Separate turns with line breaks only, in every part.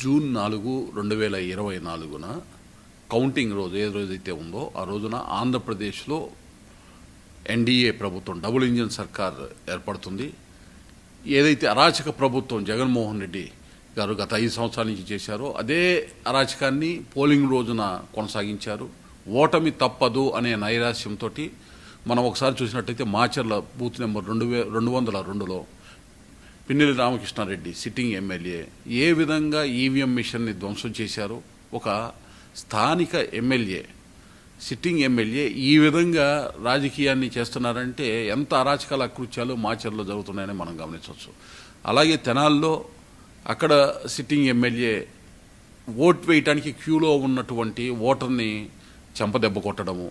June నాలుగు రెండు వేల ఇరవై నాలుగున కౌంటింగ్ రోజు ఏ రోజైతే ఉందో ఆ రోజున ఆంధ్రప్రదేశ్లో ఎన్డీఏ ప్రభుత్వం డబుల్ ఇంజిన్ సర్కార్ ఏర్పడుతుంది. ఏదైతే అరాచక ప్రభుత్వం జగన్మోహన్ రెడ్డి గారు గత ఐదు సంవత్సరాల నుంచి చేశారో అదే అరాచకాన్ని పోలింగ్ రోజున కొనసాగించారు. ఓటమి తప్పదు అనే నైరాశ్యంతో మనం ఒకసారి చూసినట్టయితే మాచర్ల బూత్ నెంబర్ రెండు వే రెండు వందల రెండులో పిన్నెల్లి రామకృష్ణారెడ్డి సిట్టింగ్ ఎమ్మెల్యే ఏ విధంగా ఈవీఎం మిషన్ని ధ్వంసం చేశారో ఒక స్థానిక ఎమ్మెల్యే సిట్టింగ్ ఎమ్మెల్యే ఈ విధంగా రాజకీయాన్ని చేస్తున్నారంటే ఎంత అరాచకాల అకృత్యాలు మాచర్లో జరుగుతున్నాయని మనం గమనించవచ్చు. అలాగే తెనాల్లో అక్కడ సిట్టింగ్ ఎమ్మెల్యే ఓట్ వేయటానికి క్యూలో ఉన్నటువంటి ఓటర్ని చెంపదెబ్బ కొట్టడము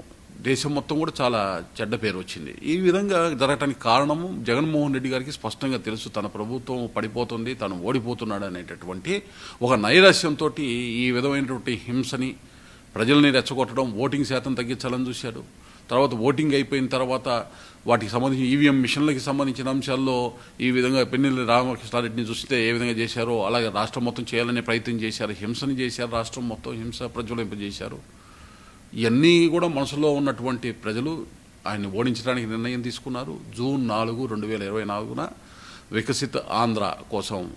దేశం మొత్తం కూడా చాలా చెడ్డ పేరు వచ్చింది. ఈ విధంగా జరగటానికి కారణము జగన్మోహన్ రెడ్డి గారికి స్పష్టంగా తెలుసు. తన ప్రభుత్వం పడిపోతుంది తను ఓడిపోతున్నాడు అనేటటువంటి ఒక నైరాశ్యంతో ఈ విధమైనటువంటి హింసని ప్రజల్ని రెచ్చగొట్టడం ఓటింగ్ శాతం తగ్గించాలని చూశాడు. తర్వాత ఓటింగ్ అయిపోయిన తర్వాత వాటికి సంబంధించిన ఈవీఎం మిషన్లకి సంబంధించిన అంశాల్లో ఈ విధంగా పెన్నెల్లి రామకృష్ణారెడ్డిని చూస్తే ఏ విధంగా చేశారో అలాగే రాష్ట్రం మొత్తం చేయాలనే ప్రయత్నం చేశారు హింసని చేశారు రాష్ట్రం మొత్తం హింస ప్రజ్వలింపజేశారు. ఇవన్నీ కూడా మనసులో ఉన్నటువంటి ప్రజలు ఆయన్ని ఓడించడానికి నిర్ణయం తీసుకున్నారు. జూన్ నాలుగు రెండు వేల ఇరవై నాలుగున వికసిత ఆంధ్ర కోసం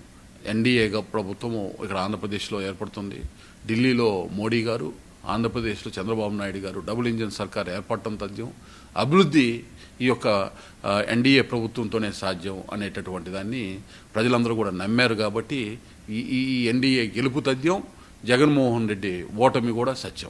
ఎన్డీఏ ప్రభుత్వము ఇక్కడ ఆంధ్రప్రదేశ్లో ఏర్పడుతుంది. ఢిల్లీలో మోడీ గారు ఆంధ్రప్రదేశ్లో చంద్రబాబు నాయుడు గారు డబుల్ ఇంజిన్ సర్కార్ ఏర్పడటం తథ్యం అభివృద్ధి ఈ యొక్క ఎన్డీఏ ప్రభుత్వంతోనే సాధ్యం అనేటటువంటి దాన్ని ప్రజలందరూ కూడా నమ్మారు కాబట్టి ఈ ఈ ఎన్డీఏ గెలుపు తథ్యం జగన్మోహన్ రెడ్డి ఓటమి కూడా సత్యం.